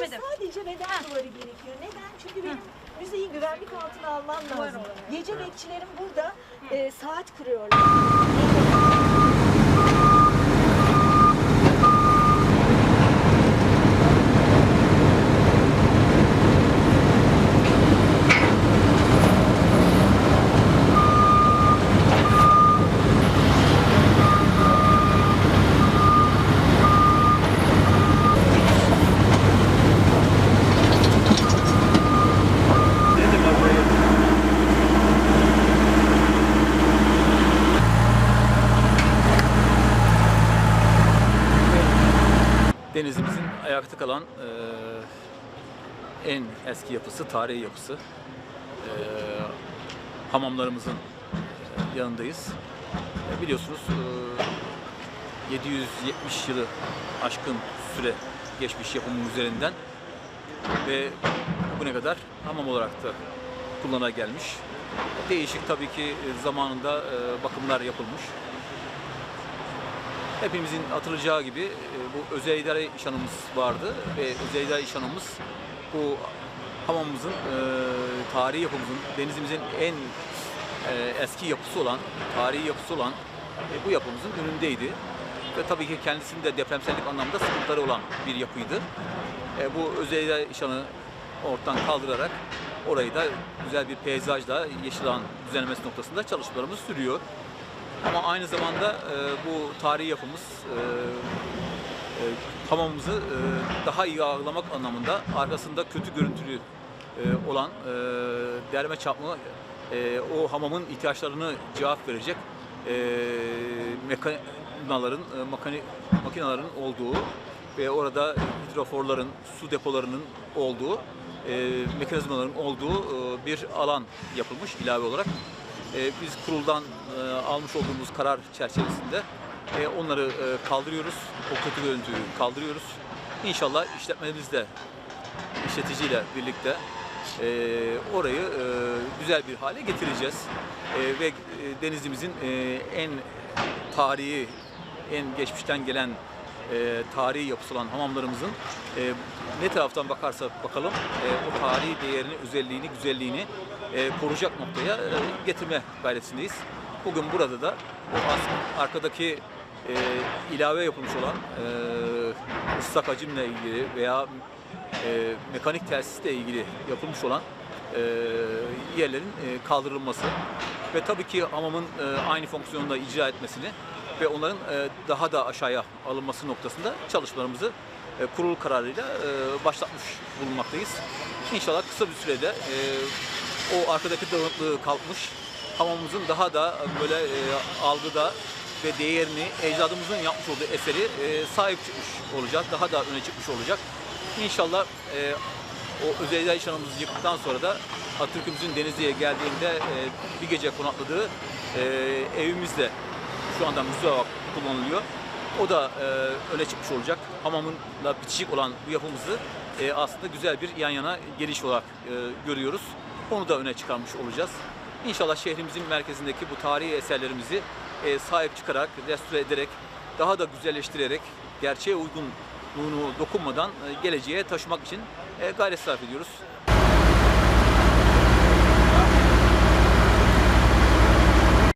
Bilemedim. sadece beden duvarı gerekiyor. Neden? Çünkü benim müzeyi güvenlik altına almam lazım. Gece bekçilerim burada e, saat kuruyorlar. Denizimizin ayakta kalan e, en eski yapısı, tarihi yapısı. E, hamamlarımızın e, yanındayız. E, biliyorsunuz e, 770 yılı aşkın süre geçmiş yapımın üzerinden ve bugüne kadar hamam olarak da kullana gelmiş. Değişik tabii ki e, zamanında e, bakımlar yapılmış. Hepimizin hatırlayacağı gibi e, bu özel idare işhanımız vardı ve özel idare işhanımız bu hamamımızın, e, tarihi yapımızın, denizimizin en e, eski yapısı olan, tarihi yapısı olan bu yapımızın önündeydi. Ve tabii ki kendisinde depremsellik anlamda sıkıntıları olan bir yapıydı. Bu özel idare işhanı ortadan kaldırarak orayı da güzel bir peyzajla yeşil alan düzenlemesi noktasında çalışmalarımız sürüyor. Ama aynı zamanda e, bu tarihi yapımız e, e, hamamımızı e, daha iyi ağırlamak anlamında arkasında kötü görüntülü e, olan e, derme çaplı e, o hamamın ihtiyaçlarını cevap verecek e, makinaların, e, makani, makinaların olduğu ve orada hidroforların, su depolarının olduğu, e, mekanizmaların olduğu e, bir alan yapılmış ilave olarak. E, biz kuruldan e, almış olduğumuz karar çerçevesinde e, onları kaldırıyoruz. O kötü görüntüyü kaldırıyoruz. İnşallah işletmemizde de işleticiyle birlikte orayı güzel bir hale getireceğiz. Ve denizimizin en tarihi, en geçmişten gelen e, tarihi yapısı olan hamamlarımızın e, ne taraftan bakarsak bakalım e, o tarihi değerini, özelliğini, güzelliğini e, koruyacak noktaya e, getirme gayretindeyiz. Bugün burada da o arkadaki e, ilave yapılmış olan e, ıslak hacimle ilgili veya e, mekanik tesisle ilgili yapılmış olan e, yerlerin e, kaldırılması ve tabii ki hamamın e, aynı fonksiyonda icra etmesini ve onların e, daha da aşağıya alınması noktasında çalışmalarımızı e, kurul kararıyla e, başlatmış bulunmaktayız. İnşallah kısa bir sürede o arkadaki dağınıklığı kalkmış, hamamımızın daha da böyle algıda ve değerini ecdadımızın yapmış olduğu eseri sahip çıkmış olacak, daha da öne çıkmış olacak. İnşallah o özel idare işhanımızı yıktıktan sonra da Atatürk'ümüzün Denizli'ye geldiğinde bir gece konakladığı e, evimiz de şu anda müze olarak kullanılıyor. O da e, öne çıkmış olacak. Hamamınla bitişik olan bu yapımızı e, aslında güzel bir yan yana geliş olarak e, görüyoruz. Onu da öne çıkarmış olacağız. İnşallah şehrimizin merkezindeki bu tarihi eserlerimizi e, sahip çıkarak, restore ederek, daha da güzelleştirerek, gerçeğe uygunluğunu dokunmadan e, geleceğe taşımak için e, gayret sarf ediyoruz.